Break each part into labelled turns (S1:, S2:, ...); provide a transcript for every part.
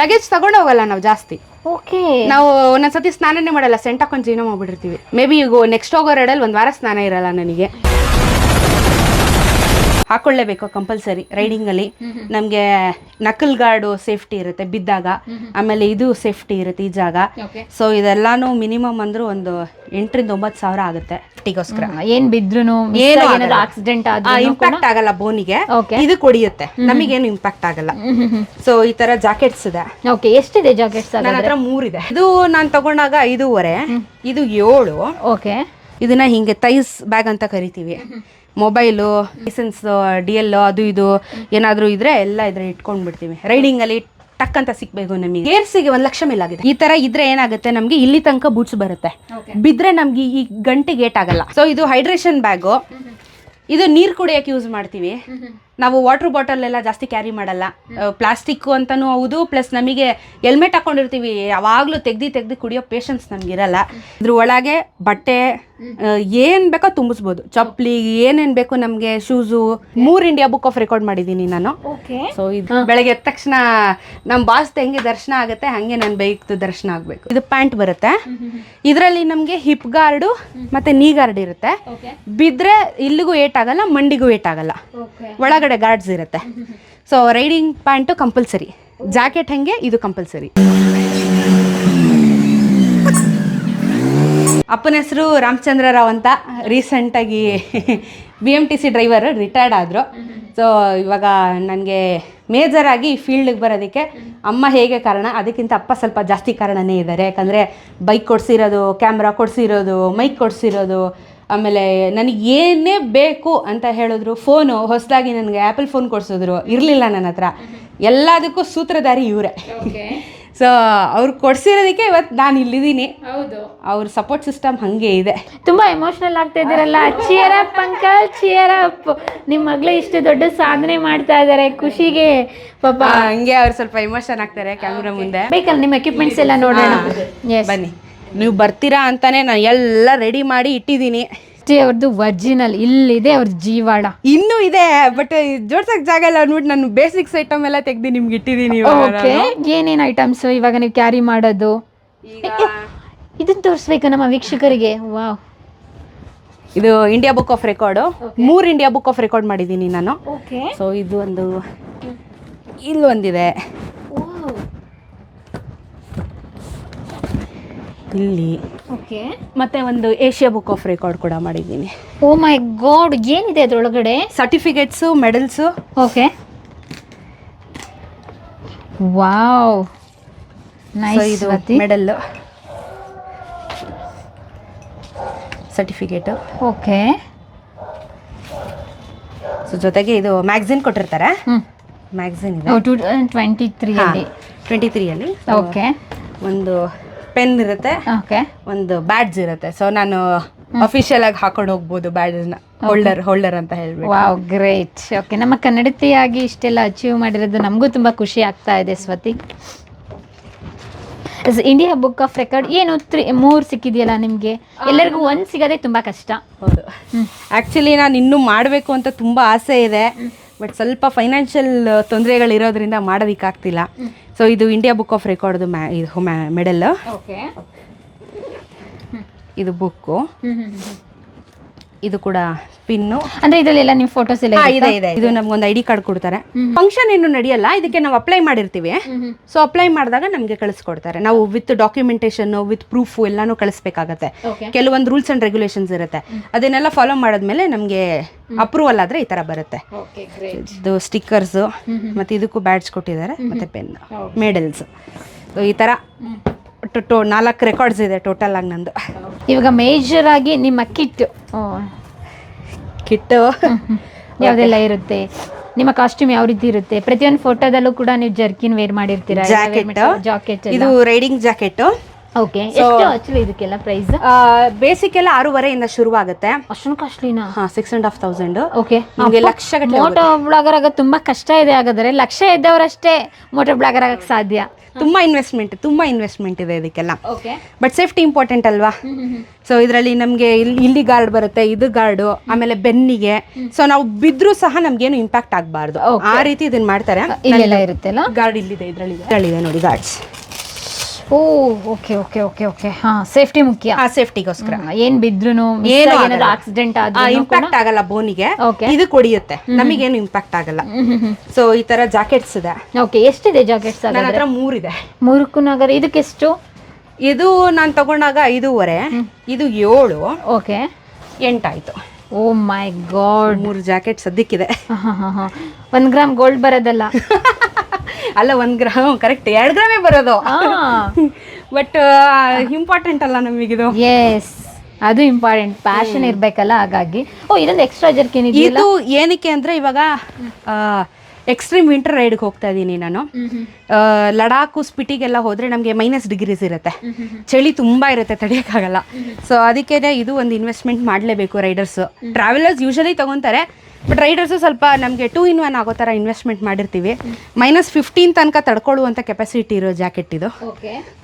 S1: Luggage ತಗೊಂಡು ಹೋಗಲ್ಲ ನಾವು ಜಾಸ್ತಿ.
S2: ಓಕೆ
S1: ನಾವು ಒಂದೊಂದ್ಸತಿ ಸ್ನಾನನೇ ಮಾಡಲ್ಲ ಸೆಂಟ್ ಹಾಕೊಂಡು ಜೀವನ ಮಾಡ್ಬಿಟ್ಟಿರ್ತೀವಿ. ಮೇ ಬಿ ಈಗ ನೆಕ್ಸ್ಟ್ ಹೋಗೋ ರೈಡಲ್ಲಿ ಒಂದು ವಾರ ಸ್ನಾನ ಇರಲ್ಲ ನನಗೆ. ಹಾಕೊಳ್ಳೇಬೇಕು ಕಂಪಲ್ಸರಿ ರೈಡಿಂಗಲ್ಲಿ. ನಮಗೆ ನಕಲ್ ಗಾರ್ಡು ಸೇಫ್ಟಿ ಇರುತ್ತೆ ಬಿದ್ದಾಗ. ಆಮೇಲೆ ಇದು ಸೇಫ್ಟಿ ಇರುತ್ತೆ ಈ ಜಾಗ. ಸೊ ಇದೆಲ್ಲಾನು ಮಿನಿಮಮ್ ಅಂದ್ರೂ ಒಂದು ಎಂಟರಿಂದ ಒಂಬತ್ತು ಸಾವಿರ ಆಗುತ್ತೆ ಟಿಗೋಸ್ಕರ
S2: ಏನ್ ಬಿದ್ರು
S1: ಏನು
S2: ಆಕ್ಸಿಡೆಂಟ್ ಆದ್ರೂ
S1: ಇಂಪ್ಯಾಕ್ಟ್ ಆಗಲ್ಲ ಬೋನಿಗೆ ಇದು ಕೊಡಿಯುತ್ತೆ. ನಮಗೇನು ಇಂಪ್ಯಾಕ್ಟ್ ಆಗಲ್ಲ. ಸೊ ಈ ತರ ಜಾಕೆಟ್ಸ್ ಇದೆ.
S2: ಓಕೆ ಎಷ್ಟಿದೆ ಜಾಕೆಟ್ಸ್
S1: ನನ್ನ ಹತ್ರ ಮೂರಿದೆ. ಇದು ನಾನು ತಗೊಂಡಾಗ ಐದೂವರೆ ಇದು ಏಳು.
S2: ಓಕೆ
S1: ಇದನ್ನ ಹಿಂಗೆ ತೈಸ್ ಬ್ಯಾಗ್ ಅಂತ ಕರಿತೀವಿ. ಮೊಬೈಲು ಲೈಸೆನ್ಸ್ ಡಿ ಎಲ್ ಅದು ಇದು ಏನಾದರೂ ಇದ್ರೆ ಎಲ್ಲ ಇದ್ರೆ ಇಟ್ಕೊಂಡ್ ಬಿಡ್ತೀವಿ ರೈಡಿಂಗ್ ಅಲ್ಲಿ ಟಕ್ ಅಂತ ಸಿಕ್ಬೇಕು ನಮಗೆ. ಗೇರ್ಸಿಗೆ ಒಂದು ಲಕ್ಷ ಮೇಲಾಗಿದೆ ಈ ತರ ಇದ್ರೆ ಏನಾಗುತ್ತೆ? ನಮಗೆ ಇಲ್ಲಿ ತನಕ ಬೂಟ್ಸ್ ಬರುತ್ತೆ. ಬಿದ್ರೆ ನಮ್ಗೆ ಈ ಗಂಟೆಗೆ ಏಟ್ ಆಗಲ್ಲ. ಸೊ ಇದು ಹೈಡ್ರೇಷನ್ ಬ್ಯಾಗು ಇದು ನೀರು ಕುಡಿಯಕ್ಕೆ ಯೂಸ್ ಮಾಡ್ತೀವಿ. ನಾವು ವಾಟರ್ ಬಾಟಲ್ ಎಲ್ಲ ಜಾಸ್ತಿ ಕ್ಯಾರಿ ಮಾಡಲ್ಲ. ಪ್ಲಾಸ್ಟಿಕ್ ಅಂತಾನೂ ಹೌದು ಪ್ಲಸ್ ನಮಗೆ ಹೆಲ್ಮೆಟ್ ಹಾಕೊಂಡಿರ್ತೀವಿ. ಯಾವಾಗಲೂ ತೆಗ್ದು ತೆಗ್ದು ಕುಡಿಯೋ ಪೇಷನ್ಸ್ ನಮ್ಗಿರಲ್ಲ. ಇದ್ರ ಒಳಗೆ ಬಟ್ಟೆ ಏನ್ ಬೇಕೋ ತುಂಬಿಸ್ಬೋದು. ಚಪ್ಪಲಿ ಏನೇನ್ ಬೇಕು ನಮಗೆ ಶೂಸು ಮೂರು ಇಂಡಿಯಾ ಬುಕ್ ಆಫ್ ರೆಕಾರ್ಡ್ ಮಾಡಿದ್ದೀನಿ ನಾನು. ಸೊ ಇದು ಬೆಳಗ್ಗೆ ಎದ್ದ ತಕ್ಷಣ ನಮ್ಮ ಬಾಸ್ ಹೆಂಗೆ ದರ್ಶನ ಆಗುತ್ತೆ ಹಂಗೆ ನನ್ ಬೈಕ್ದು ದರ್ಶನ ಆಗಬೇಕು. ಇದು ಪ್ಯಾಂಟ್ ಬರುತ್ತೆ. ಇದರಲ್ಲಿ ನಮಗೆ ಹಿಪ್ ಗಾರ್ಡು ಮತ್ತೆ ನೀ ಗಾರ್ಡ್ ಇರುತ್ತೆ. ಬಿದ್ರೆ ಇಲ್ಲಿಗೂ ಏಟ್ ಆಗಲ್ಲ ಮಂಡಿಗೂ ಏಟ್ ಆಗಲ್ಲ.
S2: ಓಕೆ
S1: ಒಳಗಡೆ ಗಾರ್ಡ್ಸ್ ಇರುತ್ತೆ. So riding pant compulsory jacket ಹಾಗೆ, ಇದು ಕಂಪಲ್ಸರಿ ಅಪ್ಪನ ಹೆಸರು ರಾಮಚಂದ್ರ ರಾವ್ ಅಂತ. ರೀಸೆಂಟಾಗಿ B M T C driver retired ಆದರು. ಸೊ ಇವಾಗ ನನಗೆ ಮೇಜರಾಗಿ ಫೀಲ್ಡಿಗೆ ಬರೋದಕ್ಕೆ ಅಮ್ಮ ಹೇಗೆ ಕಾರಣ? ಅದಕ್ಕಿಂತ ಅಪ್ಪ ಸ್ವಲ್ಪ ಜಾಸ್ತಿ ಕಾರಣನೇ ಇದ್ದಾರೆ. ಯಾಕಂದರೆ ಬೈಕ್ ಕೊಡಿಸಿರೋದು ಕ್ಯಾಮ್ರಾ ಕೊಡಿಸಿರೋದು ಮೈಕ್ ಕೊಡಿಸಿರೋದು ಆಮೇಲೆ ನನಗೆ ಏನೇ ಬೇಕು ಅಂತ ಹೇಳಿದ್ರು ಫೋನು ಹೊಸದಾಗಿ ನನಗೆ ಆ್ಯಪಲ್ ಫೋನ್ ಕೊಡಿಸಿದ್ರು ಇರಲಿಲ್ಲ ನನ್ನ ಹತ್ರ. ಎಲ್ಲದಕ್ಕೂ ಸೂತ್ರಧಾರಿ ಇವರೇ. ಸೊ ಅವ್ರು ಕೊಡ್ಸಿರೋದಕ್ಕೆ ಇವತ್ತು ನಾನು ಇಲ್ಲಿದ್ದೀನಿ.
S2: ಹೌದು.
S1: ಅವ್ರ ಸಪೋರ್ಟ್ ಸಿಸ್ಟಮ್ ಹಾಗೆ ಇದೆ.
S2: ತುಂಬಾ ಎಮೋಷನಲ್ ಆಗ್ತಾ ಇದ್ದೀರಲ್ಲ. Cheer up uncle cheer up ನಿಮ್ಮ ಮಗಳು ಇಷ್ಟು ದೊಡ್ಡ ಸಾಧನೆ ಮಾಡ್ತಾ ಇದ್ದಾರೆ ಖುಷಿಗೆ. ಪಾಪ.
S1: ಹಂಗೆ ಅವ್ರು ಸ್ವಲ್ಪ ಎಮೋಷನ್ ಆಗ್ತಾರೆ ಕ್ಯಾಮ್ರಾ ಮುಂದೆ.
S2: ಬೇಕಲ್ಲ ನಿಮ್ಮ ಎಕ್ವಿಪ್ಮೆಂಟ್ಸ್ ಎಲ್ಲ ನೋಡೋಣ.
S1: ಬನ್ನಿ. ನೀವು ಬರ್ತೀರಾ ಅಂತಾನೆ ನಾನು ಎಲ್ಲ ರೆಡಿ ಮಾಡಿ ಇಟ್ಟಿದ್ದೀನಿ.
S2: ಅಷ್ಟೇ ಅವ್ರದ್ದು ಒರಿಜಿನಲ್ ಇಲ್ಲಿದೆ ಅವ್ರ ಜೀವಾಳ.
S1: ಇನ್ನೂ ಇದೆ ಬಟ್ ಜೋಡ್ಸಕ್ ಜಾಗ ಇಲ್ಲ. ಅಂದ್ಬಿಟ್ಟು ನಾನು ಬೇಸಿಕ್ಸ್ ಐಟಮ್ ಎಲ್ಲ ತೆಗ್ದು ನಿಮ್ಗೆ ಇಟ್ಟಿದ್ದೀನಿ
S2: ಓಕೆ ಏನೇನು ಐಟಮ್ಸ್ ಇವಾಗ ನೀವು ಕ್ಯಾರಿ ಮಾಡೋದು. ಇದನ್ನ ತೋರಿಸ್ಬೇಕು ನಮ್ಮ ವೀಕ್ಷಕರಿಗೆ. ವಾವ್
S1: ಇದು ಇಂಡಿಯಾ ಬುಕ್ ಆಫ್ ರೆಕಾರ್ಡು ಮೂರು ಇಂಡಿಯಾ ಬುಕ್ ಆಫ್ ರೆಕಾರ್ಡ್ ಮಾಡಿದ್ದೀನಿ ನಾನು.
S2: ಓಕೆ
S1: ಸೊ ಇದು ಒಂದು ಇಲ್ಲಿ ಒಂದಿದೆ ಇಲ್ಲಿ.
S2: ಓಕೆ.
S1: ಮತ್ತೆ ಒಂದು ಏಷ್ಯಾ ಬುಕ್ ಆಫ್ ರೆಕಾರ್ಡ್ ಕೂಡ ಮಾಡಿದ್ದೀನಿ.
S2: ಓ ಮೈ ಗಾಡ್ ಏನಿದೆ ಅದರೊಳಗಡೆ?
S1: Certificates medals
S2: okay. Wow. Nice
S1: ಇದು ಮೆಡಲ್ ಸರ್ಟಿಫಿಕೇಟು
S2: ಓಕೆ.
S1: ಸೊ ಜೊತೆಗೆ ಇದು ಮ್ಯಾಗ್ಝಿನ್ ಕೊಟ್ಟಿರ್ತಾರೆ. ಮ್ಯಾಗ್ಝಿನ್ ಇದೆ.
S2: ಟೂ ಟ್ವೆಂಟಿ ತ್ರೀ
S1: ಟ್ವೆಂಟಿ ತ್ರೀಯಲ್ಲಿ
S2: ಓಕೆ.
S1: ಒಂದು ಪೆನ್ ಇರುತ್ತೆ.
S2: ಓಕೆ.
S1: ಒಂದು ಬ್ಯಾಡ್ಜ್ ಇರುತ್ತೆ. ಸೊ ನಾನು ಅಫಿಷಿಯಲ್ ಆಗಿ ಹಾಕೊಂಡು ಹೋಗ್ಬೋದು ಬ್ಯಾಡ್ಜ್ನ ಹೋಲ್ಡರ್ ಹೋಲ್ಡರ್ ಅಂತ ಹೇಳ್ಬಿಟ್ಟು.
S2: ವಾವ್ ಗ್ರೇಟ್ ಓಕೆ ನಮ್ಮ ಕನ್ನಡತಿಯಾಗಿ ಇಷ್ಟೆಲ್ಲ ಅಚೀವ್ ಮಾಡಿರೋದು ನಮಗೂ ತುಂಬ ಖುಷಿ ಆಗ್ತಾ ಇದೆ Swathi. India book of record ಏನು ತ್ರೀ ಮೂರು ಸಿಕ್ಕಿದೆಯಲ್ಲ ನಿಮಗೆ? ಎಲ್ಲರಿಗೂ ಒಂದು ಸಿಗೋದೇ ತುಂಬ ಕಷ್ಟ.
S1: ಹೌದು. ಆ್ಯಕ್ಚುಲಿ ನಾನು ಇನ್ನೂ ಮಾಡಬೇಕು ಅಂತ ತುಂಬ ಆಸೆ ಇದೆ. ಬಟ್ ಸ್ವಲ್ಪ ಫೈನಾನ್ಷಿಯಲ್ ತೊಂದರೆಗಳಿರೋದ್ರಿಂದ ಮಾಡೋದಕ್ಕಾಗ್ತಿಲ್ಲ. ಸೊ ಇದು ಇಂಡಿಯಾ ಬುಕ್ ಆಫ್ ರೆಕಾರ್ಡ್ದು ಮ್ಯಾ ಇದು ಮೆಡಲ್
S2: ಓಕೆ
S1: ಇದು ಬುಕ್ಕು ಇದು ಕೂಡ ಪಿನ್ನು.
S2: ಅಂದ್ರೆ ಇದರಲ್ಲೆಲ್ಲ ನಿಮ್ಮ ಫೋಟೋಸ್ ಎಲ್ಲ
S1: ಇದೆ ಇದೆ ಇದು. ನಮ್ಗೊಂದು ಐ ಡಿ ಕಾರ್ಡ್ ಕೊಡ್ತಾರೆ. ಫಂಕ್ಷನ್ ಏನು ನಡೆಯಲ್ಲ ಇದಕ್ಕೆ ನಾವು ಅಪ್ಲೈ ಮಾಡಿರ್ತೀವಿ. ಸೊ ಅಪ್ಲೈ ಮಾಡಿದಾಗ ನಮಗೆ ಕಳಿಸ್ಕೊಡ್ತಾರೆ. ನಾವು ವಿತ್ ಡಾಕ್ಯುಮೆಂಟೇಶನ್ ವಿತ್ ಪ್ರೂಫ್ ಎಲ್ಲಾನು ಕಳಿಸ್ಬೇಕಾಗತ್ತೆ. ಕೆಲವೊಂದು ರೂಲ್ಸ್ ಅಂಡ್ ರೆಗ್ಯುಲೇಷನ್ಸ್ ಇರುತ್ತೆ. ಅದನ್ನೆಲ್ಲ ಫಾಲೋ ಮಾಡಿದ್ಮೇಲೆ ನಮಗೆ ಅಪ್ರೂವಲ್ ಆದ್ರೆ ಈ ತರ ಬರುತ್ತೆ. ಇದು ಸ್ಟಿಕ್ಕರ್ಸ್ ಮತ್ತೆ ಇದಕ್ಕೂ ಬ್ಯಾಡ್ಜ್ ಕೊಟ್ಟಿದ್ದಾರೆ ಮತ್ತೆ ಪೆನ್ ಮೆಡಲ್ಸ್ ಈ ತರ. ಟೋ ನಾಲ್ಕು ರೆಕಾರ್ಡ್ಸ್ ಇದೆ ಟೋಟಲ್ ಆಗಿ ನಂದು.
S2: ಇವಾಗ ಮೇಜರ್ ಆಗಿ ನಿಮ್ಮ ಕಿಟ್
S1: ಕಿಟ್ಟು
S2: ಯಾವುದೆಲ್ಲ ಇರುತ್ತೆ? ನಿಮ್ಮ ಕಾಸ್ಟ್ಯೂಮ್ ಯಾವ ರೀತಿ ಇರುತ್ತೆ? ಪ್ರತಿಯೊಂದು ಫೋಟೋದಲ್ಲೂ ಕೂಡ ನೀವು ಜರ್ಕಿನ್ ವೇರ್ ಮಾಡಿರ್ತೀರಾ?
S1: ಜಾಕೆಟ್
S2: ಜಾಕೆಟ್
S1: ಇದು ರೈಡಿಂಗ್ ಜಾಕೆಟ್
S2: ಓಕೆ ಎಷ್ಟು ಆಕ್ಚುಲಿ ಇದಕ್ಕೆಲ್ಲ ಪ್ರೈಸ್
S1: ಬೇಸಿಕ್ ಎಲ್ಲ ಆರೂವರೆಯಿಂದ ಶುರುವಾಗುತ್ತೆ.
S2: ಅಷ್ಟೊಂದು ಕಾಸ್ಟ್ಲಿನಾ
S1: ಹಾ six and half thousand
S2: okay
S1: ನಿಮಗೆ ಲಕ್ಷ
S2: ಮೋಟೋ ಬ್ಲಾಗರ್ ಆಗ ತುಂಬಾ ಕಷ್ಟ ಇದೆ ಹಾಗಾದ್ರೆ. ಲಕ್ಷ ಇದ್ದವರಷ್ಟೇ ಮೋಟೋ ಬ್ಲಾಗರ್ ಆಗಕ್ಕೆ ಸಾಧ್ಯ.
S1: ತುಂಬಾ ಇನ್ವೆಸ್ಟ್ಮೆಂಟ್ ತುಂಬಾ ಇನ್ವೆಸ್ಟ್ಮೆಂಟ್ ಇದೆ ಇದಕ್ಕೆಲ್ಲ.
S2: ಓಕೆ
S1: ಬಟ್ ಸೇಫ್ಟಿ ಇಂಪಾರ್ಟೆಂಟ್ ಅಲ್ವಾ? ಸೊ ಇದರಲ್ಲಿ ನಮಗೆ ಇಲ್ಲಿ ಗಾರ್ಡ್ ಬರುತ್ತೆ ಇದು ಗಾರ್ಡು ಆಮೇಲೆ ಬೆನ್ನಿಗೆ. ಸೊ ನಾವು ಬಿದ್ರೂ ಸಹ ನಮ್ಗೇನು ಇಂಪ್ಯಾಕ್ಟ್ ಆಗಬಾರ್ದು. ಆ ರೀತಿ ಇದನ್ನ ಮಾಡ್ತಾರೆ. ಗಾರ್ಡ್ ಇಲ್ಲಿದೆ ಇದರಲ್ಲಿ ಇದೆ ನೋಡಿ guards
S2: oh okay okay okay okay ಹಾ ಸೇಫ್ಟಿ ಮುಖ್ಯ.
S1: ಆ ಸೇಫ್ಟಿಗೋಸ್ಕರ
S2: ಏನ್ ಬಿದ್ರು
S1: ಏನು
S2: ಏನಾದ್ರು ಆಕ್ಸಿಡೆಂಟ್ ಆದ್ರೂ
S1: ಇಂಪ್ಯಾಕ್ಟ್ ಆಗಲ್ಲ ಬೋನಿಗೆ. ಇದು ಕೊಡಿಯುತ್ತೆ. ನಮಗೇನು ಇಂಪ್ಯಾಕ್ಟ್ ಆಗಲ್ಲ. ಸೊ ಈ ತರ ಜಾಕೆಟ್ಸ್ ಇದೆ.
S2: ಓಕೆ ಎಷ್ಟಿದೆ ಜಾಕೆಟ್ಸ್
S1: ನನ್ನ ಹತ್ರ ಮೂರಿದೆ.
S2: ಮೂರಕ್ಕೂ ನಗರ ಇದಕ್ಕೆಷ್ಟು
S1: ಇದು ನಾನು ತಗೊಂಡಾಗ ಐದೂವರೆ ಇದು ಏಳು.
S2: ಓಕೆ
S1: ಎಂಟಾಯ್ತು.
S2: Oh my god.
S1: ಮೂರು ಜಾಕೆಟ್ ಸದ್ಯಕ್ಕಿದೆ.
S2: ಒಂದು ಗ್ರಾಮ್ ಗೋಲ್ಡ್ ಬರೋದಲ್ಲ.
S1: ಅಲ್ಲ ಒಂದು ಗ್ರಾಮ್ ಕರೆಕ್ಟ್ ಎರಡು ಗ್ರಾಮೇ ಬರೋದು. ಬಟ್ ಇಂಪಾರ್ಟೆಂಟ್ ಅಲ್ಲ ನಮಗಿದು.
S2: ಎಸ್ ಅದು ಇಂಪಾರ್ಟೆಂಟ್ ಪ್ಯಾಷನ್ ಇರಬೇಕಲ್ಲ ಹಾಗಾಗಿ. ಓ ಇದೊಂದು ಎಕ್ಸ್ಟ್ರಾ ಜರ್ಕಿನ್
S1: ಇದು ಏನಕ್ಕೆ ಅಂದ್ರೆ ಇವಾಗ ಎಕ್ಸ್ಟ್ರೀಮ್ ವಿಂಟರ್ ರೈಡ್ಗೆ ಹೋಗ್ತಾ ಇದ್ದೀನಿ ನಾನು. ಲಡಾಖು ಸ್ಪಿಟಿಗೆಲ್ಲ ಹೋದರೆ ನಮಗೆ ಮೈನಸ್ ಡಿಗ್ರೀಸ್ ಇರುತ್ತೆ. ಚಳಿ ತುಂಬ ಇರುತ್ತೆ ತಡೆಯೋಕ್ಕಾಗಲ್ಲ. ಸೊ ಅದಕ್ಕೇನೆ ಇದು ಒಂದು ಇನ್ವೆಸ್ಟ್ಮೆಂಟ್ ಮಾಡಲೇಬೇಕು ರೈಡರ್ಸು ಟ್ರಾವೆಲರ್ಸ್ ಯೂಶಲಿ ತೊಗೊತಾರೆ ಬಟ್ ರೈಡರ್ಸು ಸ್ವಲ್ಪ ನಮಗೆ ಟೂ ಇನ್ ಒನ್ ಆಗೋ ಥರ ಇನ್ವೆಸ್ಟ್ಮೆಂಟ್ ಮಾಡಿರ್ತೀವಿ. ಮೈನಸ್ ಫಿಫ್ಟೀನ್ ತನಕ ತಡ್ಕೊಳ್ಳುವಂಥ ಕೆಪಾಸಿಟಿ ಇರೋ ಜಾಕೆಟ್ ಇದು.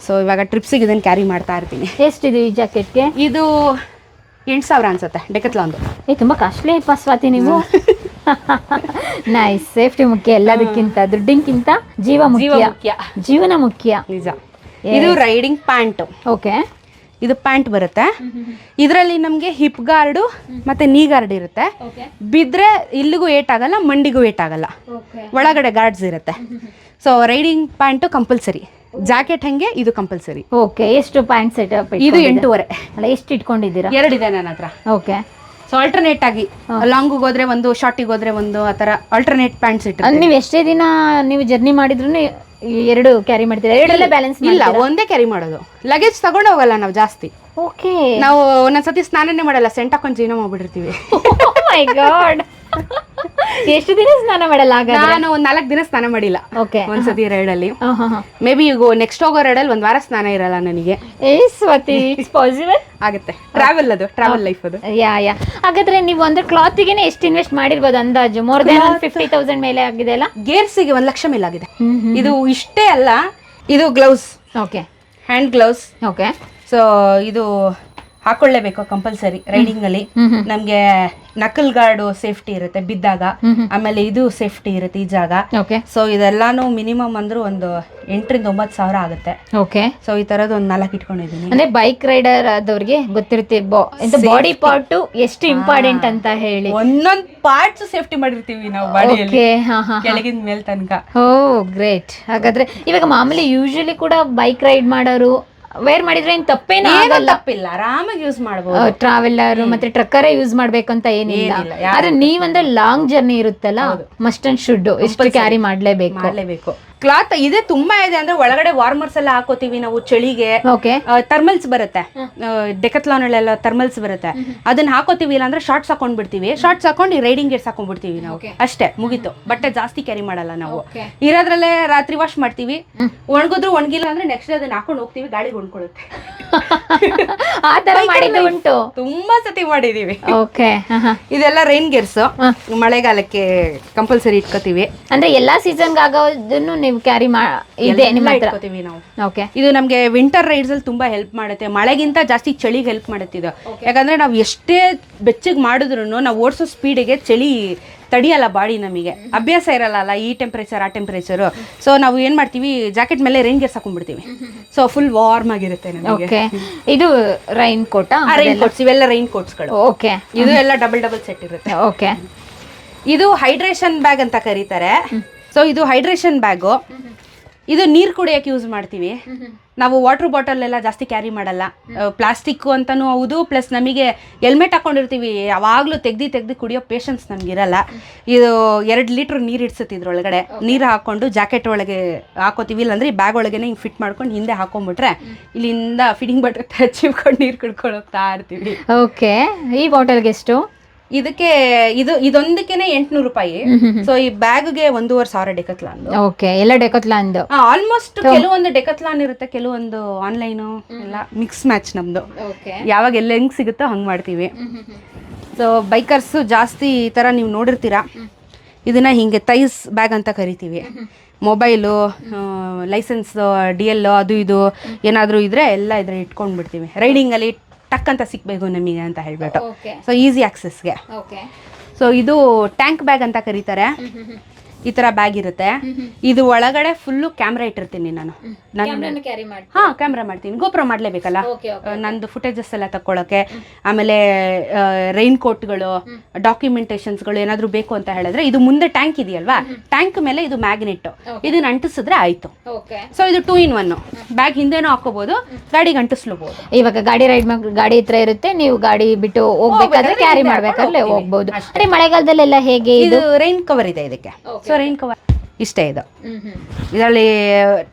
S1: ಸೊ ಇವಾಗ ಟ್ರಿಪ್ಸಿಗೆ ಇದನ್ನು ಕ್ಯಾರಿ ಮಾಡ್ತಾ ಇರ್ತೀನಿ.
S2: ಎಷ್ಟಿದೆ ಈ ಜಾಕೆಟ್ಗೆ
S1: ಇದು ಎಂಟು ಸಾವಿರ ಅನ್ಸುತ್ತೆ ಡೆಕತ್ಲಾಂದು
S2: ಏ ತುಂಬ ಕಾಸ್ಟ್ಲಿ ಪಾಸ್ವಾತಿ ಸ್ವಾತಿ ನೀವು. ನೈಸ್ ಸೇಫ್ಟಿ ಮುಖ್ಯ ಎಲ್ಲದಕ್ಕಿಂತ. ದುಡ್ಡಿನ್ಕಿಂತ ಜೀವ
S1: ಜೀವ
S2: ಮುಖ್ಯ.
S1: ಮುಖ್ಯ.
S2: ಜೀವನ ಮುಖ್ಯ.
S1: ನಿಜ. ಇದು ರೈಡಿಂಗ್ ಪ್ಯಾಂಟ್
S2: ಓಕೆ
S1: ಇದು ಪ್ಯಾಂಟ್ ಬರುತ್ತೆ. ಇದರಲ್ಲಿ ನಮಗೆ ಹಿಪ್ ಗಾರ್ಡು ಮತ್ತೆ ನೀ ಗಾರ್ಡ್ ಇರುತ್ತೆ. ಬಿದ್ರೆ ಇಲ್ಲಿಗೂ ಏಟ್ ಆಗಲ್ಲ ಮಂಡಿಗೂ ಏಟ್ ಆಗಲ್ಲ. ಒಳಗಡೆ ಗಾರ್ಡ್ಸ್ ಇರುತ್ತೆ. So riding pant compulsory jacket ಹಂಗೆ ಇದು ಕಂಪಲ್ಸರಿ
S2: ಓಕೆ ಎಷ್ಟು ಪ್ಯಾಂಟ್ ಸೆಟ್
S1: ಇದು ಎಂಟೂವರೆ.
S2: ಅಲ್ಲ ಎಷ್ಟು ಇಟ್ಕೊಂಡಿದ್ದೀರಾ?
S1: ಎರಡಿದೆ ನನ್ನ ಹತ್ರ
S2: ಓಕೆ
S1: ಸೊ ಆಲ್ಟರ್ನೇಟ್ ಆಗಿ ಲಾಂಗ್ ಹೋದ್ರೆ ಒಂದು ಶಾರ್ಟಿಗೆ ಹೋದ್ರೆ ಒಂದು ಆ ತರ ಆಲ್ಟರ್ನೇಟ್ ಪ್ಯಾಂಟ್ಸ್ ಇಟ್ಟು
S2: ನೀವು ಎಷ್ಟೇ ದಿನ ನೀವು ಜರ್ನಿ ಮಾಡಿದ್ರು ಎರಡು ಕ್ಯಾರಿ ಮಾಡ್ತೀರಾ? ಎರಡೆಲ್ಲ ಬ್ಯಾಲೆನ್ಸ್
S1: ಇಲ್ಲ ಒಂದೇ ಕ್ಯಾರಿ ಮಾಡೋದು. ಲಗೇಜ್ ತಗೊಂಡು ಹೋಗಲ್ಲ ನಾವು ಜಾಸ್ತಿ.
S2: ಓಕೆ
S1: ನಾವು ಒಂದೊಂದ್ಸತಿ ಸ್ನಾನನೇ ಮಾಡಲ್ಲ ಸೆಂಟ್ ಹಾಕೊಂಡು ಜೀವನ ಮಾಡ್ಬಿಟ್ಟಿರ್ತೀವಿ.
S2: ಮೈ ಗಾಡ್ ಎಷ್ಟು ದಿನ ಸ್ನಾನ ಮಾಡಲ್ಲ ಆಗ
S1: ನಾನು ಒಂದ್ ನಾಲ್ಕು ದಿನ ಸ್ನಾನ ಮಾಡಿಲ್ಲ.
S2: ಓಕೆ
S1: ಒಂದ್ಸತಿ ರೈಡಲ್ಲಿ
S2: ಹಾಂ ಹಾಂ ಹಾಂ.
S1: ಮೇ ಬಿ ಈಗ ನೆಕ್ಸ್ಟ್ ಹೋಗೋ ಅಲ್ಲಿ ಒಂದ್ ವಾರ ಸ್ನಾನ ಇರಲ್ಲ ನನಗೆ.
S2: ಏ ಸ್ವಾತಿ ಇಟ್ಸ್ ಪಾಸಿಬಲ್
S1: ಆಗುತ್ತೆ. ಟ್ರಾವೆಲ್ ಅದು ಟ್ರಾವೆಲ್ ಲೈಫ್ ಅದು.
S2: ಯಾ ಯಾ ಹಾಗಾದ್ರೆ ನೀವು ಅಂದ್ರೆ ಕ್ಲಾತಿಗೆ ಎಷ್ಟು ಇನ್ವೆಸ್ಟ್ ಮಾಡಿರ್ಬೋದು ಅಂದಾಜು? ಮೋರ್ ದೆನ್ ಫಿಫ್ಟಿ ತೌಸಂಡ್ ಮೇಲೆ ಆಗಿದೆ ಅಲ್ಲ?
S1: ಗೇರ್ಸಿಗೆ ಒಂದ್ ಲಕ್ಷ ಮೇಲಾಗಿದೆ ಇದು ಇಷ್ಟೇ ಅಲ್ಲ ಇದು gloves
S2: okay
S1: hand gloves
S2: okay
S1: so ಇದು ಹಾಕೊಳ್ಳೇಬೇಕು ಕಂಪಲ್ಸರಿ ರೈಡಿಂಗ್ ಅಲ್ಲಿ ನಮ್ಗೆ ನಕಲ್ ಗಾರ್ಡು ಸೇಫ್ಟಿ ಇರುತ್ತೆ ಬಿದ್ದಾಗ. ಆಮೇಲೆ ಇದು ಸೇಫ್ಟಿ ಇರುತ್ತೆ ಈ ಜಾಗ.
S2: ಓಕೆ
S1: ಸೊ ಇದೆಲ್ಲಾನು ಮಿನಿಮಮ್ ಅಂದ್ರೂ ಒಂದು ಎಂಟರಿಂದ ಒಂಬತ್ತು ಸಾವಿರ ಆಗುತ್ತೆ.
S2: ಓಕೆ
S1: ಸೊ ಈ ತರದ್ ಒಂದ್ ನಾಲ್ಕು ಇಟ್ಕೊಂಡಿದ್ದೀನಿ.
S2: ಅಂದ್ರೆ ಬೈಕ್ ರೈಡರ್ ಆದವ್ರಿಗೆ ಗೊತ್ತಿರುತ್ತೆ ಬಾಡಿ ಪಾರ್ಟ್ ಎಷ್ಟು ಇಂಪಾರ್ಟೆಂಟ್ ಅಂತ ಹೇಳಿ?
S1: ಒಂದೊಂದ್ ಪಾರ್ಟ್ಸ್ ಸೇಫ್ಟಿ ಮಾಡಿರ್ತೀವಿ ನಾವು ಬಾಡಿಯಲ್ಲಿ. ಕೆಳಗಿನ ಮೇಲ್ ತನಕ.
S2: ಓ ಗ್ರೇಟ್ ಹಾಗಾದ್ರೆ ಇವಾಗ ಮಾಮೂಲಿ ಯೂಶಲಿ ಕೂಡ ಬೈಕ್ ರೈಡ್ ಮಾಡೋರು ವೇರ್ ಮಾಡಿದ್ರೆ ಏನ್ ತಪ್ಪೇನೂ ಆಗಲ್ಲ.
S1: ತಪ್ಪಿಲ್ಲ. ಆರಾಮಾಗಿ ಯೂಸ್ ಮಾಡಬಹುದು
S2: ಟ್ರಾವೆಲರ್ ಮತ್ತೆ ಟ್ರಕ್ಕರೇ ಯೂಸ್ ಮಾಡ್ಬೇಕು ಅಂತ
S1: ಏನಿಲ್ಲ,
S2: ಆದ್ರೆ ನೀವಂದ್ರೆ ಲಾಂಗ್ ಜರ್ನಿ ಇರುತ್ತಲ್ಲ ಮಸ್ಟ್ ಅಂಡ್ ಶುಡ್ ಇಷ್ಟು ಕ್ಯಾರಿ ಮಾಡ್ಲೇಬೇಕು.
S1: ಮಾಡ್ಲೇಬೇಕು. ಕ್ಲಾತ್ ಇದೆ ತುಂಬಾ ಇದೆ ಅಂದ್ರೆ ಒಳಗಡೆ ವಾರ್ಮರ್ಸ್ ಎಲ್ಲ ಹಾಕೋತೀವಿ ನಾವು ಚಳಿಗೆ.
S2: ಓಕೆ
S1: ಥರ್ಮಲ್ಸ್ ಬರುತ್ತೆ. ಡೆಕತ್ಲಾನ್ ಎಲ್ಲ ಥರ್ಮಲ್ಸ್ ಬರುತ್ತೆ. ಅದನ್ನ ಹಾಕೋತೀವಿ ಇಲ್ಲ ಅಂದ್ರೆ ಶಾರ್ಟ್ಸ್ ಹಾಕೊಂಡ್ ಬಿಡ್ತೀವಿ ಶಾರ್ಟ್ಸ್ ಹಾಕೊಂಡು ರೈಡಿಂಗ್ ಗೇರ್ಸ್ ಹಾಕೊಂಡ್ಬಿಡ್ತೀವಿ ನಾವು. ಅಷ್ಟೇ ಮುಗಿತು. ಬಟ್ಟೆ ಜಾಸ್ತಿ ಕ್ಯಾರಿ ಮಾಡಲ್ಲ ನಾವು. ಇರೋದ್ರಲ್ಲೇ ರಾತ್ರಿ ವಾಶ್ ಮಾಡ್ತೀವಿ. ಒಣಗಿದ್ರು ಒಣಗಿಲ್ಲ ಅಂದ್ರೆ ನೆಕ್ಸ್ಟ್ ಅದನ್ನ ಹಾಕೊಂಡು ಹೋಗ್ತೀವಿ ಗಾಳಿ ಹೊಣ್ಕೊಳ್ಳುತ್ತೆ
S2: ಆ ತರ ಮಾಡಿದ್ದು ಉಂಟು.
S1: ತುಂಬಾ ಸತಿ ಮಾಡಿದೀವಿ.
S2: ಓಕೆ
S1: ಇದೆಲ್ಲ ರೈನ್ ಗೇರ್ಸ್ ಮಳೆಗಾಲಕ್ಕೆ ಕಂಪಲ್ಸರಿ ಇಟ್ಕೋತೀವಿ.
S2: ಅಂದ್ರೆ ಎಲ್ಲಾ ಸೀಸನ್ ಆಗೋದನ್ನು ನೀವು ಕ್ಯಾರಿ ಮಾ ಇದೆ ನಿಮ್ಮ ಹತ್ರ.
S1: ಇಟ್ಕೋತೀವಿ ನಾವು.
S2: ಓಕೆ
S1: ಇದು ನಮಗೆ ವಿಂಟರ್ ರೈಡ್ಸ್ ಅಲ್ಲಿ ತುಂಬಾ ಹೆಲ್ಪ್ ಮಾಡುತ್ತೆ. ಮಳೆಗಿಂತ ಜಾಸ್ತಿ ಚಳಿಗೆ ಹೆಲ್ಪ್ ಮಾಡುತ್ತೆ ಇದು. ಯಾಕಂದ್ರೆ ನಾವು ಎಷ್ಟೇ ಬೆಚ್ಚಗೆ ಮಾಡಿದ್ರು ನಾವು ಓಡಿಸೋ ಸ್ಪೀಡಿಗೆ ಚಳಿ ತಡಿಯಲ್ಲ ಬಾಡಿ ನಮಗೆ. ಅಭ್ಯಾಸ ಇರಲ್ಲ ಅಲ್ಲ ಈ ಟೆಂಪ್ರೇಚರ್ ಆ ಟೆಂಪ್ರೇಚರು ಸೊ ನಾವು ಏನ್ ಮಾಡ್ತೀವಿ ಜಾಕೆಟ್ ಮೇಲೆ ರೈನ್ ಗೇರ್ಸ್ ಹಾಕೊಂಡ್ಬಿಡ್ತೀವಿ ಸೊ ಫುಲ್ ವಾರ್ಮ್ ಆಗಿರುತ್ತೆ ನಮಗೆ.
S2: ಓಕೆ ಇದು ರೈನ್ ಕೋಟ್
S1: ರೈನ್ ಕೋಟ್ಸ್ ಇವೆಲ್ಲ ರೈನ್ ಕೋಟ್ಸ್ಗಳು
S2: ಓಕೆ
S1: ಇದು ಎಲ್ಲ ಡಬಲ್ ಡಬಲ್ ಸೆಟ್ ಇರುತ್ತೆ.
S2: ಓಕೆ
S1: ಇದು ಹೈಡ್ರೇಷನ್ ಬ್ಯಾಗ್ ಅಂತ ಕರೀತಾರೆ. ಸೊ ಇದು ಹೈಡ್ರೇಷನ್ ಬ್ಯಾಗು ಇದು ನೀರು ಕುಡಿಯೋಕೆ ಯೂಸ್ ಮಾಡ್ತೀವಿ. ನಾವು ವಾಟರ್ ಬಾಟಲ್ ಎಲ್ಲ ಜಾಸ್ತಿ ಕ್ಯಾರಿ ಮಾಡಲ್ಲ. ಪ್ಲಾಸ್ಟಿಕ್ ಅಂತಲೂ ಹೌದು ಪ್ಲಸ್ ನಮಗೆ ಹೆಲ್ಮೆಟ್ ಹಾಕೊಂಡಿರ್ತೀವಿ. ಯಾವಾಗಲೂ ತೆಗ್ದು ತೆಗ್ದು ಕುಡಿಯೋ ಪೇಷನ್ಸ್ ನಮಗಿರಲ್ಲ. ಇದು ಎರಡು ಲೀಟ್ರ್ ನೀರು ಇಡ್ಸುತ್ತೆ ಇದ್ರೊಳಗಡೆ. ನೀರು ಹಾಕೊಂಡು ಜಾಕೆಟ್ ಒಳಗೆ ಹಾಕೋತೀವಿ ಇಲ್ಲಾಂದ್ರೆ ಈ ಬ್ಯಾಗ್ ಒಳಗೇನೆ ಹಿಂಗೆ ಫಿಟ್ ಮಾಡ್ಕೊಂಡು ಹಿಂದೆ ಹಾಕೊಂಡ್ಬಿಟ್ರೆ ಇಲ್ಲಿಂದ ಫಿಟ್ಟಿಂಗ್ ಬಟ್ಟೆ ಹಚ್ಚಿಕೊಂಡು ನೀರು ಕುಡ್ಕೊಂಡು ಹೋಗ್ತಾ ಇರ್ತೀವಿ.
S2: ಓಕೆ ಈ ಬಾಟಲ್ಗೆ ಎಷ್ಟು?
S1: ಇದಕ್ಕೆ ಇದು ಇದೊಂದಕ್ಕೆನೆ ಎಂಟ್ನೂರು ರೂಪಾಯಿ. ಸೊ ಈ ಬ್ಯಾಗ್ಗೆ ಒಂದೂವರೆ ಸಾವಿರ ಡೆಕತ್ಲಾನ್
S2: ಓಕೆ ಎಲ್ಲ ಡೆಕತ್ಲಾನ್
S1: ಆಲ್ಮೋಸ್ಟ್ ಕೆಲವೊಂದು ಡೆಕತ್ಲಾನ್ ಇರುತ್ತೆ ಕೆಲವೊಂದು ಆನ್ಲೈನು ಎಲ್ಲ ಮಿಕ್ಸ್ ಮ್ಯಾಚ್ ನಮ್ದು.
S2: ಓಕೆ
S1: ಯಾವಾಗ ಎಲ್ಲ ಹೆಂಗ್ ಸಿಗುತ್ತೋ ಹಂಗೆ ಮಾಡ್ತೀವಿ. ಸೊ ಬೈಕರ್ಸ್ ಜಾಸ್ತಿ ಈ ಥರ ನೀವು ನೋಡಿರ್ತೀರಾ? ಇದನ್ನ ಹಿಂಗೆ ತೈಸ್ ಬ್ಯಾಗ್ ಅಂತ ಕರಿತೀವಿ. ಮೊಬೈಲು ಲೈಸೆನ್ಸ್ ಡಿ ಎಲ್ ಅದು ಇದು ಏನಾದರೂ ಇದ್ರೆ ಎಲ್ಲ ಇದ್ರೆ ಇಟ್ಕೊಂಡ್ಬಿಡ್ತೀವಿ. ರೈಡಿಂಗಲ್ಲಿ ಟಕ್ ಅಂತ ಸಿಕ್ಬೇಕು ನಮಗೆ ಅಂತ ಹೇಳ್ಬಿಟ್ಟು. ಸೊ ಈಸಿ ಆಕ್ಸೆಸ್ಗೆ ಸೊ ಇದು ಟ್ಯಾಂಕ್ ಬ್ಯಾಗ್ ಅಂತ ಕರೀತಾರೆ. ಈ ತರ ಬ್ಯಾಗ್ ಇರುತ್ತೆ. ಇದು ಒಳಗಡೆ ಫುಲ್ಲು ಕ್ಯಾಮ್ರಾ ಇಟ್ಟಿರ್ತೀನಿ ನಾನು. ಹಾಂ ಕ್ಯಾಮ್ರಾ ಮಾಡ್ತೀನಿ. ಗೋಪುರ ಮಾಡ್ಲೇಬೇಕಲ್ಲ? ನಂದು ಫುಟೇಜಸ್ ಎಲ್ಲ ತಕ್ಕೊಳ್ಳೋಕೆ ಆಮೇಲೆ ರೈನ್ ಕೋಟ್ಗಳು ಡಾಕ್ಯುಮೆಂಟೇಶನ್ಸ್ಗಳು ಏನಾದ್ರು ಬೇಕು ಅಂತ ಹೇಳಿದ್ರೆ ಇದು ಮುಂದೆ ಟ್ಯಾಂಕ್ ಇದೆಯಲ್ವಾ? ಟ್ಯಾಂಕ್ ಮೇಲೆ ಇದು ಮ್ಯಾಗ್ನೆಟ್ ಇದನ್ನ ಅಂಟಿಸಿದ್ರೆ ಆಯ್ತು. ಸೊ ಇದು ಟೂ ಇನ್ ಒನ್ ಬ್ಯಾಗ್ ಹಿಂದೆನೂ ಹಾಕೋಬಹುದು ಗಾಡಿಗೆ ಅಂಟಿಸ್ಲೂಬಹುದು
S2: ಇವಾಗ ಗಾಡಿ ರೈಡ್ ಗಾಡಿ ಹತ್ರ ಇರುತ್ತೆ. ನೀವು ಗಾಡಿ ಬಿಟ್ಟು ಹೋಗ್ಬೇಕಾದ್ರೆ ಕ್ಯಾರಿ ಮಾಡ್ಬೇಕಾದ್ರೆ ಹೋಗ್ಬಹುದು ಮಳೆಗಾಲದಲ್ಲೆಲ್ಲ ಹೇಗೆ
S1: ಇದು? ರೈನ್ ಕವರ್ ಇದೆ ಇದಕ್ಕೆ. ಸೊ ರೈನ್ ಕವರ್ ಇಷ್ಟೇ ಇದು. ಇದರಲ್ಲಿ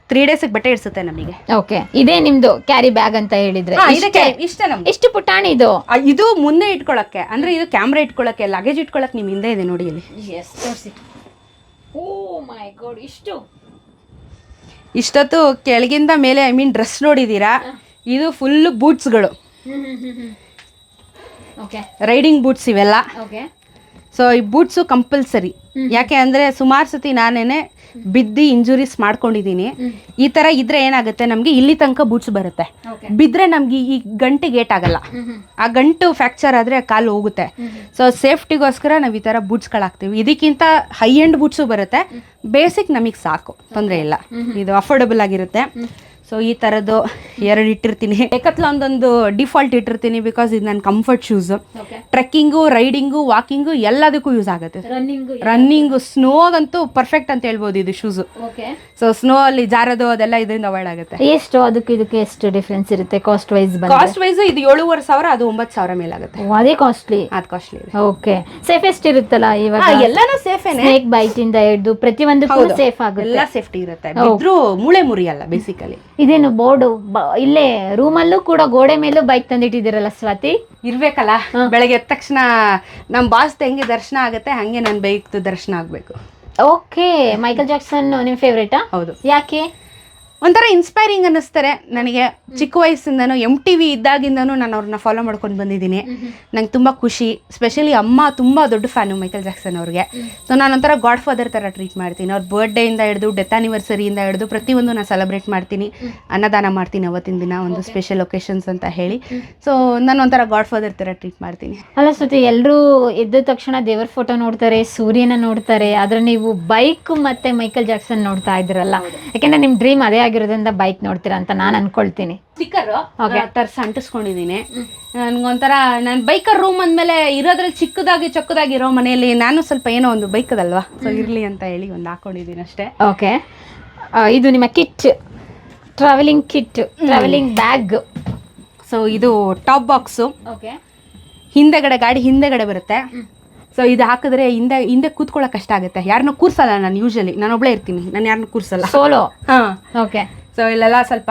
S1: ತ್ರೀ ಡೇಸ್ ಬಟ್ಟೆ ಇಡ್ಸುತ್ತೆ ನಮಗೆ.
S2: ಓಕೆ ಇದೇ ನಿಮ್ದು ಕ್ಯಾರಿ ಬ್ಯಾಗ್ ಅಂತ ಹೇಳಿದ್ರೆ
S1: ಹಾ,
S2: ಇಷ್ಟೇ?
S1: ಇದಕ್ಕೆ ಇಷ್ಟೇ ನಮ್ದು.
S2: ಎಷ್ಟು ಪುಟಾಣಿ ಇದು?
S1: ಆ, ಇದು ಮುಂದೆ ಇಟ್ಕೊಳಕ್ಕೆ ಅಂದ್ರೆ ಇದು ಕ್ಯಾಮ್ರಾ ಇಟ್ಕೊಳಕ್ಕೆ ಲಗೇಜ್ ಇಟ್ಕೊಳಕ್ಕೆ ನಿಮ್ ಹಿಂದೆ ಇದೆ ನೋಡಿ ಇಲ್ಲಿ.
S2: ಓ ಮೈ ಗಾಡ್ ಇಷ್ಟು?
S1: ಇಷ್ಟೊತ್ತು ಕೆಳಗಿಂದ ಮೇಲೆ ಐ ಮೀನ್ ಡ್ರೆಸ್ ನೋಡಿದೀರಾ? ಇದು ಫುಲ್ ಬೂಟ್ಸ್ಗಳು
S2: ಓಕೆ
S1: ರೈಡಿಂಗ್ ಬೂಟ್ಸ್ ಇವೆಲ್ಲ.
S2: ಓಕೆ
S1: ಸೊ ಈ ಬೂಟ್ಸು ಕಂಪಲ್ಸರಿ ಯಾಕೆ ಅಂದರೆ ಸುಮಾರು ಸತಿ ನಾನೇನೆ ಬಿದ್ದಿ ಇಂಜುರೀಸ್ ಮಾಡ್ಕೊಂಡಿದ್ದೀನಿ. ಈ ಥರ ಇದ್ರೆ ಏನಾಗುತ್ತೆ? ನಮಗೆ ಇಲ್ಲಿ ತನಕ ಬೂಟ್ಸ್ ಬರುತ್ತೆ.
S2: ಬಿದ್ರೆ
S1: ಬಿದ್ದರೆ ನಮಗೆ ಈ ಗಂಟು ಗೇಟ್ ಆಗಲ್ಲ. ಆ ಗಂಟು ಫ್ಯಾಕ್ಚರ್ ಆದರೆ ಕಾಲು ಹೋಗುತ್ತೆ. ಸೊ ಸೇಫ್ಟಿಗೋಸ್ಕರ ನಾವು ಈ ಥರ ಬೂಟ್ಸ್ಗಳಾಗ್ತೀವಿ ಇದಕ್ಕಿಂತ ಹೈ ಎಂಡ್ ಬೂಟ್ಸು ಬರುತ್ತೆ ಬೇಸಿಕ್ ನಮಗೆ ಸಾಕು. ತೊಂದರೆ ಇಲ್ಲ. ಇದು ಅಫೋರ್ಡಬಲ್ ಆಗಿರುತ್ತೆ. ಸೊ ಈ ಥರದ್ದು ಎರಡು ಇಟ್ಟಿರ್ತೀನಿ. ಏಕತ್ಲ ಒಂದೊಂದು ಡಿಫಾಲ್ಟ್ ಇಟ್ಟಿರ್ತೀನಿ ಬಿಕಾಸ್ ಇದು ನನ್ನ comfort shoes trekking riding walking ಎಲ್ಲದಕ್ಕೂ ಯೂಸ್ ಆಗುತ್ತೆ.
S2: ರನ್ನಿಂಗ್
S1: ಸ್ನೋ ಸ್ನೋಗಂತೂ ಪರ್ಫೆಕ್ಟ್ ಅಂತ ಹೇಳ್ಬೋದು ಇದು ಶೂಸ್ ಸೊ ಸ್ನೋ ಅಲ್ಲಿ ಜಾರೋದು ಅದೆಲ್ಲ ಇದರಿಂದ ಅವಾಯ್ಡ್ ಆಗುತ್ತೆ.
S2: ಎಷ್ಟು ಅದಕ್ಕೆ ಇದಕ್ಕೆ ಎಷ್ಟು ಡಿಫ್ರೆನ್ಸ್ ಇರುತ್ತೆ ಕಾಸ್ಟ್ ವೈಸ್
S1: ಕಾಸ್ಟ್ ವೈಸ್ ಇದು ಏಳುವರೆ ಸಾವಿರ ಅದು ಒಂಬತ್ತು ಸಾವಿರ ಮೇಲಾಗುತ್ತೆ
S2: ಅದೇ ಕಾಸ್ಟ್ಲಿ
S1: ಅದು ಕಾಸ್ಟ್ಲಿ
S2: ಓಕೆ ಸೇಫೆಸ್ಟ್ ಇರುತ್ತಲ್ಲ ಇವಾಗ?
S1: ಎಲ್ಲಾನು ಸೇಫ್
S2: ಸ್ನೇಕ್ ಬೈಟ್ ಇಂದ ಹಿಡಿದು ಪ್ರತಿಯೊಂದಕ್ಕೂ ಸೇಫ್ ಆಗುತ್ತೆ.
S1: ಎಲ್ಲ ಸೇಫ್ಟಿ ಇರುತ್ತೆ. ಬಿದ್ರು ಮೂಳೆ ಮುರಿಯಲ್ಲ ಬೇಸಿಕಲಿ
S2: ಇದೇನು ಬೋರ್ಡು ಇಲ್ಲೇ ರೂಮಲ್ಲೂ ಕೂಡ ಗೋಡೆ ಮೇಲೂ ಬೈಕ್ ತಂದಿಟ್ಟಿದ್ದೀರಲ್ಲ ಸ್ವಾತಿ?
S1: ಇರ್ಬೇಕಲ್ಲ. ಬೆಳಗ್ಗೆ ಎದ್ದ ತಕ್ಷಣ ನಮ್ಮ ಬಾಸ್ ಹೆಂಗೆ ದರ್ಶನ ಆಗುತ್ತೆ ಹಂಗೆ ನನ್ನ ಬೈಕ್ ದರ್ಶನ ಆಗ್ಬೇಕು.
S2: ಓಕೆ ಮೈಕಲ್ ಜಾಕ್ಸನ್ ನಿಮ್ ಫೇವ್ರೇಟಾ
S1: ಹೌದು.
S2: ಯಾಕೆ?
S1: ಒಂಥರ ಇನ್ಸ್ಪೈರಿಂಗ್ ಅನ್ನಿಸ್ತಾರೆ. ನನಗೆ ಚಿಕ್ಕ ವಯಸ್ಸಿಂದನೂ ಎಂ ಟಿ ವಿ ಇದ್ದಾಗಿಂದನೂ ನಾನು ಅವ್ರನ್ನ ಫಾಲೋ ಮಾಡ್ಕೊಂಡು ಬಂದಿದ್ದೀನಿ. ನಂಗೆ ತುಂಬ ಖುಷಿ ಸ್ಪೆಷಲಿ ಅಮ್ಮ ತುಂಬ ದೊಡ್ಡ ಫ್ಯಾನು ಮೈಕಲ್ ಜಾಕ್ಸನ್ ಅವ್ರಿಗೆ. ಸೊ ನಾನು ಒಂಥರ ಗಾಡ್ ಫಾದರ್ ಥರ ಟ್ರೀಟ್ ಮಾಡ್ತೀನಿ. ಅವ್ರ ಬರ್ಡೇಯಿಂದ ಹಿಡಿದು ಡೆತ್ ಆನಿವರ್ಸರಿಯಿಂದ ಹಿಡಿದು ಪ್ರತಿಯೊಂದು ನಾನು ಸೆಲೆಬ್ರೇಟ್ ಮಾಡ್ತೀನಿ. ಅನ್ನದಾನ ಮಾಡ್ತೀನಿ ಅವತ್ತಿನ ದಿನ ಒಂದು ಸ್ಪೆಷಲ್ ಒಕೇಶನ್ಸ್ ಅಂತ ಹೇಳಿ. ಸೊ ನಾನು ಒಂಥರ ಗಾಡ್ ಫಾದರ್ ಥರ ಟ್ರೀಟ್ ಮಾಡ್ತೀನಿ.
S2: ಅಲ್ಲ ಸ್ವಾತಿ ಎಲ್ಲರೂ ಎದ್ದ ತಕ್ಷಣ ದೇವರ ಫೋಟೋ ನೋಡ್ತಾರೆ ಸೂರ್ಯನ ನೋಡ್ತಾರೆ. ಆದ್ರೆ ನೀವು ಬೈಕ್ ಮತ್ತೆ ಮೈಕಲ್ ಜಾಕ್ಸನ್ ನೋಡ್ತಾ ಇದ್ರಲ್ಲ ಯಾಕೆಂದ್ರೆ ನಿಮ್ಮ ಡ್ರೀಮ್ ಅದೇ ಆಗಿರೋದ್ರಿಂದ ಬೈಕ್ ನೋಡ್ತೀರಾ ಅಂತ ನಾನು ಅನ್ಕೊಳ್ತೀನಿ.
S1: ಸ್ಟಿಕ್ಕರ್ ತರ್ಸಿ ಅಂಟಿಸ್ಕೊಂಡಿದ್ದೀನಿ. ನನಗೊಂಥರ ನಾನು ಬೈಕರ್ ರೂಮ್ ಅಂದಮೇಲೆ ಇರೋದ್ರಲ್ಲಿ ಚಿಕ್ಕದಾಗಿ ಚೊಕ್ಕದಾಗಿ ಇರೋ ಮನೆಯಲ್ಲಿ ನಾನು ಸ್ವಲ್ಪ ಏನೋ ಒಂದು ಬೈಕದಲ್ವಾ ಸೊ ಇರಲಿ ಅಂತ ಹೇಳಿ ಒಂದು ಹಾಕೊಂಡಿದ್ದೀನಿ ಅಷ್ಟೇ.
S2: ಓಕೆ ಇದು ನಿಮ್ಮ kit travelling kit travelling bag
S1: so ಇದು ಟಾಪ್ ಬಾಕ್ಸು
S2: ಓಕೆ
S1: ಹಿಂದೆಗಡೆ ಗಾಡಿ ಹಿಂದೆಗಡೆ ಬರುತ್ತೆ. ಸೊ ಇದು ಹಾಕಿದ್ರೆ ಹಿಂದೆ ಹಿಂದೆ ಕೂತ್ಕೊಳ್ಳೋ ಕಷ್ಟ ಆಗುತ್ತೆ. ಯಾರನ್ನು ಕೂರ್ಸಲ್ಲ ನಾನು ಯೂಶಲಿ ನಾನು ಒಬ್ಳೆ ಇರ್ತೀನಿ. ನಾನು ಯಾರನ್ನು ಕೂರ್ಸಲ್ಲ.
S2: ಸೋಲೋ
S1: ಹಾಂ.
S2: ಓಕೆ
S1: ಸೊ ಇಲ್ಲೆಲ್ಲ ಸ್ವಲ್ಪ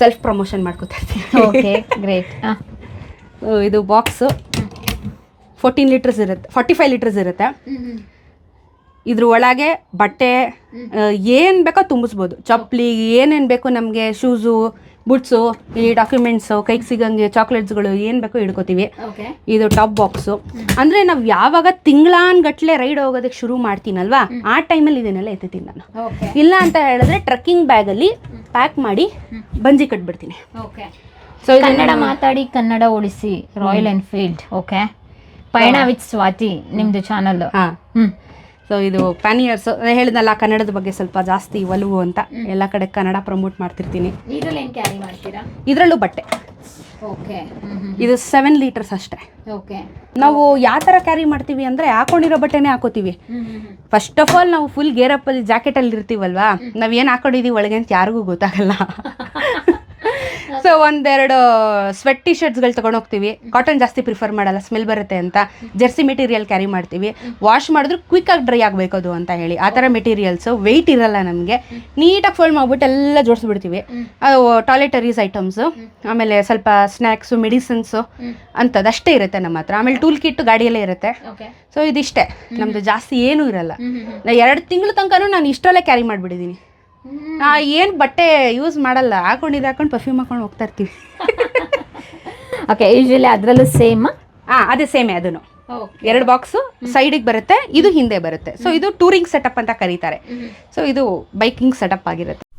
S1: ಸೆಲ್ಫ್ ಪ್ರಮೋಷನ್ ಮಾಡ್ಕೋತಾ ಇರ್ತೀನಿ.
S2: ಓಕೆ ಗ್ರೇಟ್
S1: ಇದು ಬಾಕ್ಸು ಫೋರ್ಟೀನ್ ಲೀಟರ್ಸ್ ಇರುತ್ತೆ. ಫಾರ್ಟಿ ಫೈವ್ ಲೀಟರ್ಸ್ ಇರುತ್ತೆ. ಇದ್ರ ಒಳಗೆ ಬಟ್ಟೆ ಏನು ಬೇಕೋ ತುಂಬಿಸ್ಬೋದು. ಚಪ್ಪಲಿ ಏನೇನು ಬೇಕೋ ನಮಗೆ ಶೂಸು ಬುಟ್ಸು ಈ ಡಾಕ್ಯುಮೆಂಟ್ಸು ಕೈಗೆ ಸಿಗಂಗೆ ಚಾಕ್ಲೇಟ್ಸ್ಗಳು ಏನು ಬೇಕೋ ಹಿಡ್ಕೋತೀವಿ.
S2: ಓಕೆ
S1: ಇದು ಟಾಪ್ ಬಾಕ್ಸು ಅಂದರೆ ನಾವು ಯಾವಾಗ ತಿಂಗಳಾನ್ಗಟ್ಲೆ ರೈಡ್ ಹೋಗೋದಕ್ಕೆ ಶುರು ಮಾಡ್ತೀನಲ್ವಾ ಆ ಟೈಮಲ್ಲಿ ಇದನ್ನೆಲ್ಲ ಎತ್ತೀನಿ ನಾನು. ಇಲ್ಲ ಅಂತ ಹೇಳಿದ್ರೆ ಟ್ರಕ್ಕಿಂಗ್ ಬ್ಯಾಗಲ್ಲಿ ಪ್ಯಾಕ್ ಮಾಡಿ ಬಂಜಿ ಕಟ್ಬಿಡ್ತೀನಿ.
S2: ಓಕೆ
S1: ಸೊ
S2: ಕನ್ನಡ ಮಾತಾಡಿ ಕನ್ನಡ ಉಳಿಸಿ ರಾಯಲ್ ಎನ್ಫೀಲ್ಡ್ ಓಕೆ ಪಯಣ ವಿತ್ ಸ್ವಾತಿ ನಿಮ್ದು ಚಾನಲ್
S1: ಹಾಂ. ಸೊ ಇದು ಪ್ಯಾನಿಯರ್ಸ್ ಹೇಳಿದ್ನಲ್ಲ ಕನ್ನಡದ ಬಗ್ಗೆ ಸ್ವಲ್ಪ ಜಾಸ್ತಿ ಒಲವು ಅಂತ. ಎಲ್ಲ ಕಡೆ ಕನ್ನಡ ಪ್ರಮೋಟ್ ಮಾಡ್ತಿರ್ತೀನಿ.
S2: ಇದ್ರಲ್ಲಿ
S1: ಬಟ್ಟೆ.
S2: ಓಕೆ
S1: ಇದು ಸೆವೆನ್ ಲೀಟರ್ಸ್ ಅಷ್ಟೇ.
S2: ಓಕೆ
S1: ನಾವು ಯಾವ ತರ ಕ್ಯಾರಿ ಮಾಡ್ತೀವಿ ಅಂದ್ರೆ ಹಾಕೊಂಡಿರೋ ಬಟ್ಟೆನೇ ಹಾಕೋತೀವಿ. ಫಸ್ಟ್ ಆಫ್ ಆಲ್ ನಾವು ಫುಲ್ ಗೇರಪ್ ಅಲ್ಲಿ ಜಾಕೆಟ್ ಅಲ್ಲಿ ಇರ್ತೀವಲ್ವಾ? ನಾವ್ ಏನ್ ಹಾಕೊಂಡಿದೀವಿ ಒಳಗೆ ಅಂತ ಯಾರಿಗೂ ಗೊತ್ತಾಗಲ್ಲ. ಸೊ ಒಂದೆರಡು ಸ್ವೆಟ್ ಟಿ ಶರ್ಟ್ಸ್ಗಳು ತಗೊಂಡು ಹೋಗ್ತೀವಿ. ಕಾಟನ್ ಜಾಸ್ತಿ ಪ್ರಿಫರ್ ಮಾಡಲ್ಲ ಸ್ಮೆಲ್ ಬರುತ್ತೆ ಅಂತ. ಜರ್ಸಿ ಮೆಟೀರಿಯಲ್ ಕ್ಯಾರಿ ಮಾಡ್ತೀವಿ. ವಾಶ್ ಮಾಡಿದ್ರು ಕ್ವಿಕ್ ಆಗಿ ಡ್ರೈ ಆಗಬೇಕು ಅದು ಅಂತ ಹೇಳಿ. ಆ ಥರ ಮೆಟೀರಿಯಲ್ಸ್ ವೆಯ್ಟ್ ಇರಲ್ಲ ನಮಗೆ. ನೀಟಾಗಿ ಫೋಲ್ಡ್ ಮಾಡ್ಬಿಟ್ಟು ಎಲ್ಲ ಜೋಡಿಸ್ಬಿಡ್ತೀವಿ. ಅದು ಟಾಯ್ಲೆಟರೀಸ್ ಐಟಮ್ಸು ಆಮೇಲೆ ಸ್ವಲ್ಪ ಸ್ನ್ಯಾಕ್ಸು ಮೆಡಿಸಿನ್ಸು ಅಂಥದ್ದು ಅಷ್ಟೇ ಇರುತ್ತೆ ನಮ್ಮ ಹತ್ರ. ಆಮೇಲೆ ಟೂಲ್ ಕಿಟ್ ಗಾಡಿಯಲ್ಲೇ ಇರುತ್ತೆ. ಸೊ ಇದಿಷ್ಟೇ. ನಮ್ಮದು ಜಾಸ್ತಿ ಏನೂ ಇರಲ್ಲ. ನಾ ಎರಡು ತಿಂಗಳು ತನಕನೂ ನಾನು ಇಷ್ಟರಲ್ಲೇ ಕ್ಯಾರಿ ಮಾಡಿಬಿಟ್ಟಿದ್ದೀನಿ ಏನು ಬಟ್ಟೆ ಯೂಸ್ ಮಾಡಲ್ಲ. ಹಾಕೊಂಡಿದ್ದು ಹಾಕೊಂಡು ಪರ್ಫ್ಯೂಮ್ ಹಾಕೊಂಡು ಹೋಗ್ತಾ ಇರ್ತೀವಿ.
S2: ಓಕೆ ಯೂಶಲಿ ಅದರಲ್ಲೂ ಸೇಮ್
S1: ಹಾಂ ಅದೇ ಸೇಮೇ ಅದನ್ನು. ಎರಡು ಬಾಕ್ಸು ಸೈಡಿಗೆ ಬರುತ್ತೆ ಇದು ಹಿಂದೆ ಬರುತ್ತೆ. ಸೊ ಇದು ಟೂರಿಂಗ್ ಸೆಟಪ್ ಅಂತ ಕರೀತಾರೆ. ಸೊ ಇದು ಬೈಕಿಂಗ್ ಸೆಟಪ್ ಆಗಿರುತ್ತೆ.